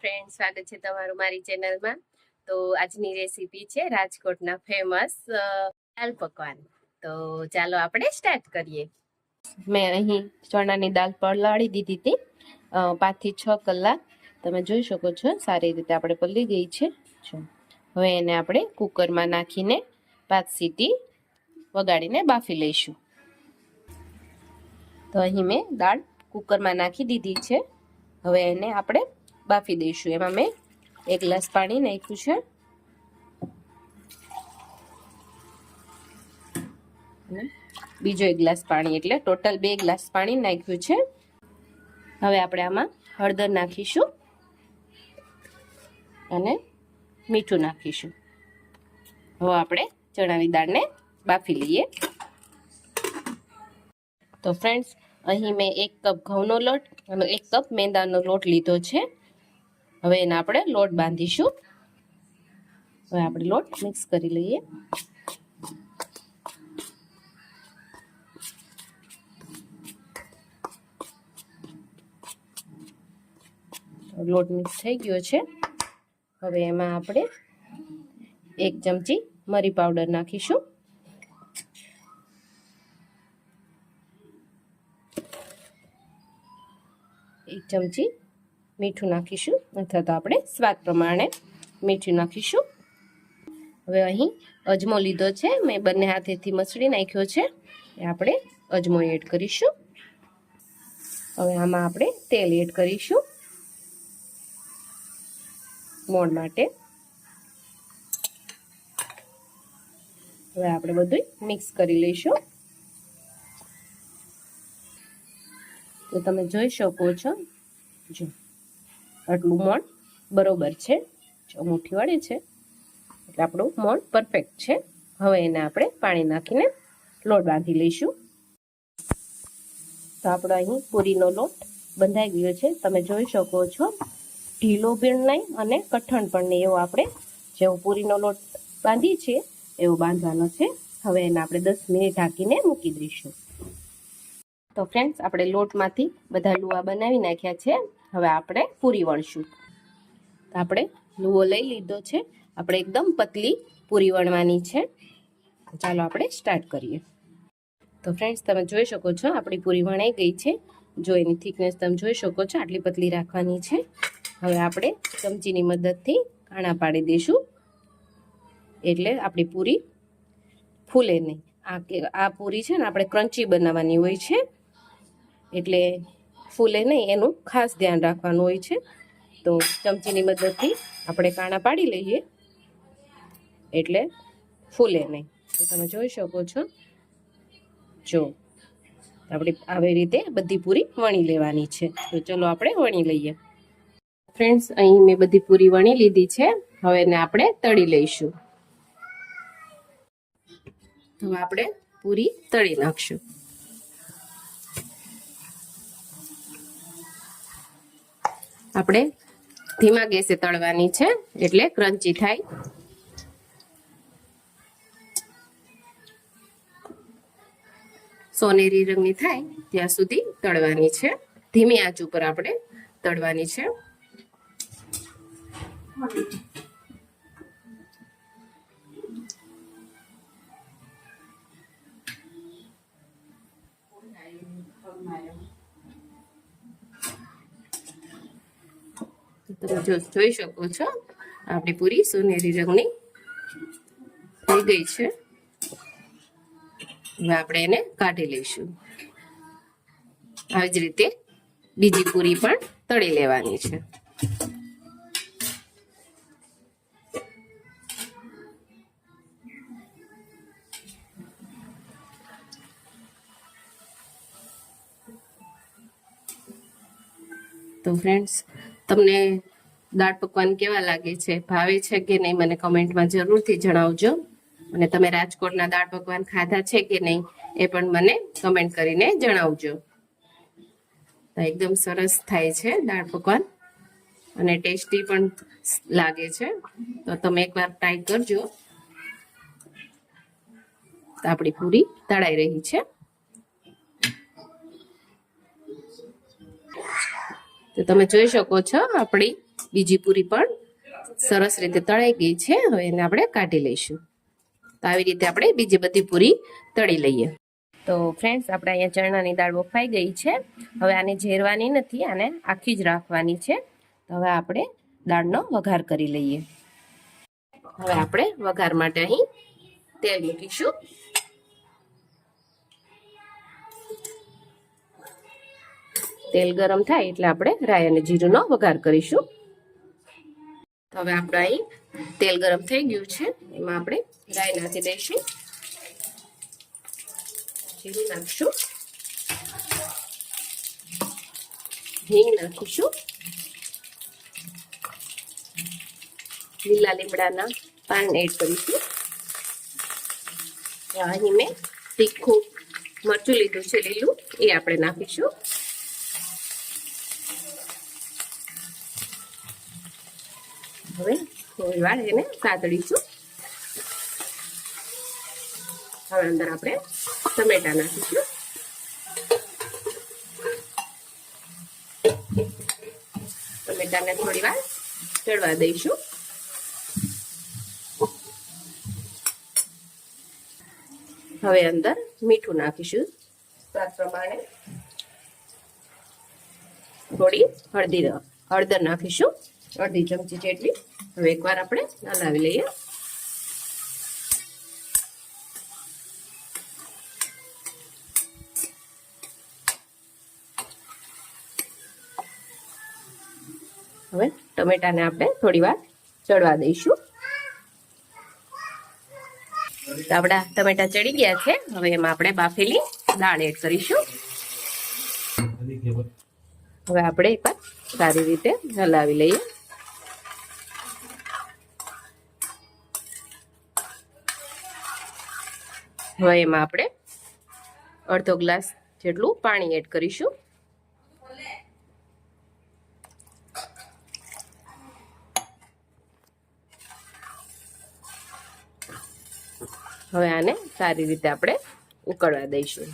Friend સ્વાગત છે તમારું મારી ચેનલમાં તો આજની રેસીપી છે રાજકોટના ફેમસ દાલ પકવાન. તો ચાલો આપણે સ્ટાર્ટ કરીએ. મેં અહીં ચણાની દાળ પલાળી દીધી હતી. પાંચથી છ કલાક. તમે જોઈ શકો છો, સારી રીતે આપણે પલળી ગઈ છે. હવે એને આપણે કુકરમાં નાખીને પાંચ સીટી વગાડીને બાફી લઈશું. તો અહીં મેં દાળ કુકરમાં નાખી દીધી છે. હવે એને આપણે બાફી દઈશું. એમાં મેં એક ગ્લાસ પાણી નાખ્યું છે. બીજો એક ગ્લાસ પાણી, એટલે ટોટલ બે ગ્લાસ પાણી નાખ્યું છે. હવે આપણે આમાં હળદર નાખીશું અને મીઠું નાખીશું. હવે આપણે ચણાની દાળને બાફી લઈએ. તો ફ્રેન્ડ્સ અહીં મેં એક કપ ઘઉંનો લોટ અને એક કપ મેંદાનો લોટ લીધો છે. હવે એને આપણે લોટ બાંધીશું. હવે આપણે લોટ મિક્સ કરી લઈએ. લોટ મિક્સ થઈ ગયો છે. હવે એમાં આપણે એક ચમચી મરી પાવડર નાખીશું. એક ચમચી મીઠું નાખીશું અથવા તો આપણે સ્વાદ પ્રમાણે મીઠું નાખીશું. હવે અહીં અજમો લીધો છે. મેં બંને હાથેથી મસળી નાખ્યો છે. એ આપણે અજમો એડ કરીશું. હવે આમાં આપણે તેલ એડ કરીશું. મોણ માટે. હવે આપણે બધું મિક્સ કરી લઈશું. તો તમે જોઈ શકો છો. જો. આટલું મોણ બરોબર છે. મુઠ્ઠી વાળી છે. એટલે આપણું મોણ પરફેક્ટ છે. હવે એને આપણે પાણી નાખીને લોટ બાંધી લઈશું. તો આપણો અહીં પૂરીનો લોટ બંધાઈ ગયો છે. તમે જોઈ શકો છો. ઢીલો પણ નહીં અને કઠણ પણ નહીં. એવો આપણે જેવો પૂરીનો લોટ બાંધીએ છીએ એવો બાંધવાનો છે. હવે એને આપણે દસ મિનિટ ઢાંકીને મૂકી દઈશું. તો ફ્રેન્ડ્સ આપણે લોટમાંથી બધા લુવા બનાવી નાખ્યા છે. હવે આપણે પૂરી વણશું. તો આપણે લુઓ લઈ લીધો છે. આપણે એકદમ પતલી પૂરી વણવાની છે. ચાલો આપણે સ્ટાર્ટ કરીએ. તો ફ્રેન્ડ્સ તમે જોઈ શકો છો, આપણી પૂરી વણાઈ ગઈ છે. જો એની થિકનેસ તમે જોઈ શકો છો, આટલી પતલી રાખવાની છે. હવે આપણે ચમચીની મદદથી કાણા પાડી દઈશું. એટલે આપણી પૂરી ફૂલે નહીં. આ આ પૂરી છે ને, આપણે ક્રંચી બનાવવાની હોય છે. એટલે ફૂલે નહીં, એનું ખાસ ધ્યાન રાખવાનું હોય છે. તો ચમચીની મદદથી આપણે કાણા પાડી લઈએ. એટલે ફૂલે નહીં. તો તમે જોઈ શકો છો. જો, આપણે આવી રીતે બધી પૂરી વણી લેવાની છે. તો ચલો આપણે વણી લઈએ. ફ્રેન્ડ્સ, અહીં મેં બધી પૂરી વણી લીધી છે. હવે એને આપણે તળી લઈશું. તો આપણે પૂરી તળી નાખશું. આપણે ધીમા ગેસે તળવાની છે, એટલે ક્રન્ચી થાય. સોનેરી રંગની થાય ત્યાં સુધી તળવાની છે. ધીમી આંચ ઉપર આપણે તળવાની છે. જો જોઈ શકો છો. આપણી પૂરી સોનેરી રંગની થઈ ગઈ છે. હવે આપણે એને કાઢી લઈશું. આવી જ રીતે બીજી પૂરી પણ તળી લેવાની છે. તો ફ્રેન્ડ્સ તમને દાળ પકવાન કેવા લાગે છે? ભાવે છે કે નહીં? મને કમેન્ટમાં જરૂરથી જણાવજો. અને તમે રાજકોટના દાળ પકવાન ખાધા છે કે નહીં એ પણ મને કમેન્ટ કરીને જણાવજો. તો એકદમ સરસ થાય છે દાળ પકવાન. અને ટેસ્ટી પણ લાગે છે. તો તમે એકવાર ટ્રાય કરજો. આપણી પૂરી તળાઈ રહી છે. તો તમે જોઈ શકો છો આપણી બીજી પૂરી પણ સરસ રીતે તળાઈ ગઈ છે. હવે એને આપણે કાઢી લઈશું. તો આવી રીતે આપણે બીજી બધી પૂરી તળી લઈએ. તો ફ્રેન્ડ્સ આપણે અહીંયા ચણાની દાળ બફાઈ ગઈ છે. હવે આને ઝેરવાની નથી, આને આખી જ રાખવાની છે. તો હવે આપણે દાળનો વઘાર કરી લઈએ. હવે આપણે વઘાર માટે અહીં તેલ મૂકીશું. તેલ ગરમ થાય એટલે આપણે રાય અને જીરુંનો વઘાર કરીશું. તો હવે આપણે અહીં તેલ ગરમ થઈ ગયું છે. એમાં આપણે રાઈ નાખી દઈશું. જીરું નાખીશું. હિંગ નાખીશું. લીલા લીમડાના પાન એડ કરીશું. અહીં મેં તીખું મરચું લીધું છે લીલું, એ આપણે નાખીશું. હવે થોડી વાર એને સાતડીશું હવે અંદર આપણે ટમેટા નાખીશું. ટમેટાને થોડી વાર ચડવા દઈશું. હવે અંદર મીઠું નાખીશું. સ્વાદ પ્રમાણે થોડી હળદી, હળદર નાખીશું. અડધી ચમચી જેટલી. હવે એકવાર આપણે હલાવી લઈએ. હવે ટમેટાને આપણે થોડી વાર ચડવા દઈશું. તો આપણા ટમેટા ચડી ગયા છે. હવે એમાં આપણે બાફેલી દાળ એડ કરીશું. હવે આપણે એકવાર સારી રીતે હલાવી લઈએ. હવે એમાં આપણે અડધો ગ્લાસ જેટલું પાણી એડ કરીશું. હવે આને સારી રીતે આપણે ઉકળવા દઈશું.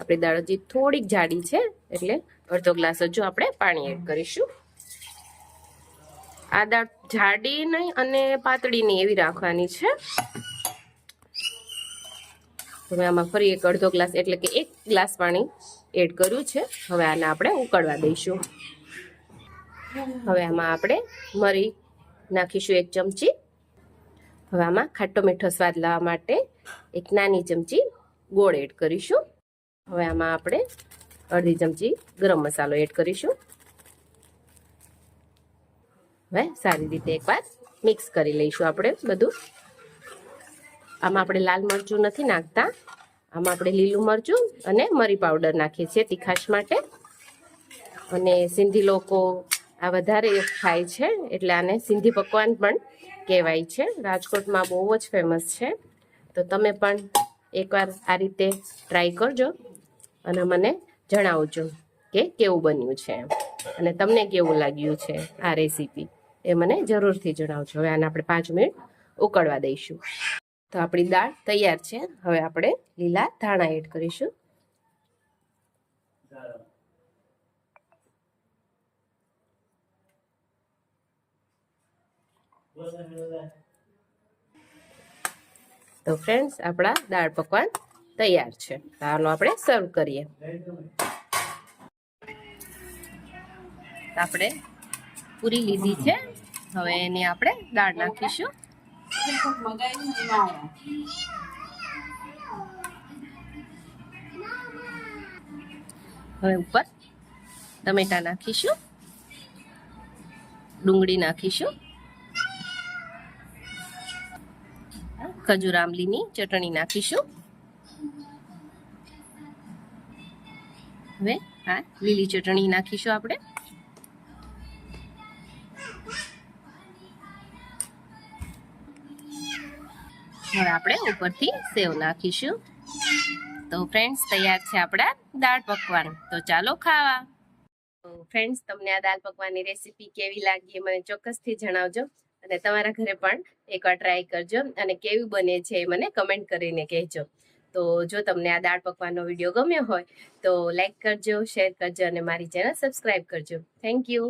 આપણી દાળ હજી થોડીક જાડી છે, એટલે અડધો ગ્લાસ હજુ આપણે પાણી એડ કરીશું. આ દાળ જાડી નહીં અને પાતળી નહીં એવી રાખવાની છે. હવે આમાં ફરી એક અડધો ગ્લાસ એટલે કે એક ગ્લાસ પાણી એડ કર્યું છે. હવે આને આપણે ઉકળવા દઈશું. હવે આમાં આપણે મરી નાખીશું એક ચમચી. હવે આમાં ખાટો મીઠો સ્વાદ લાવવા માટે એક નાની ચમચી ગોળ એડ કરીશું. હવે આમાં આપણે અડધી ચમચી ગરમ મસાલો એડ કરીશું. હવે સારી રીતે એકવાર મિક્સ કરી લઈશું આપણે બધું. આમાં આપણે લાલ મરચું નથી નાખતા. આમાં આપણે લીલું મરચું અને મરી પાવડર નાખીએ છીએ તીખાશ માટે. અને સિંધી લોકો આ વધારે ખાય છે, એટલે આને સિંધી પકવાન પણ કહેવાય છે. રાજકોટમાં બહુ જ ફેમસ છે. તો તમે પણ એકવાર આ રીતે ટ્રાય કરજો અને મને જણાવજો કે કેવું બન્યું છે અને તમને કેવું લાગ્યું છે આ રેસીપી એ મને જરૂરથી જણાવજો. હવે આને આપણે પાંચ મિનિટ ઉકળવા દઈશું. તો આપણી દાળ તૈયાર છે. હવે આપણે લીલા ધાણા એડ કરીશું. તો ફ્રેન્ડ્સ, આપણા દાળ પકવાન તૈયાર છે. દાળનો આપણે સર્વ કરીએ. આપણે પૂરી લીધી છે. હવે એની આપણે દાળ નાખીશું. હવે ઉપર ટમેટા નાખીશું, ડુંગળી નાખીશું, ખજૂર આંબલીની ચટણી નાખીશું. હવે હા લીલી ચટણી નાખીશું આપણે. હવે આપણે ઉપરથી સેવ નાખીશું. તો ફ્રેન્ડ્સ તૈયાર છે આપણા દાળ પકવાન. તો ચાલો ખાવા. ફ્રેન્ડ્સ તમને આ દાળ પકવાનની રેસીપી કેવી લાગી મને ચોક્કસથી જણાવજો. અને તમારા ઘરે પણ એકવાર ટ્રાય કરજો અને કેવી બને છે એ મને કમેન્ટ કરીને કહેજો. તો જો તમને આ દાળ પકવાનનો વીડિયો ગમ્યો હોય, તો લાઈક કરજો શેર કરજો અને મારી ચેનલ સબસ્ક્રાઈબ કરજો. Thank you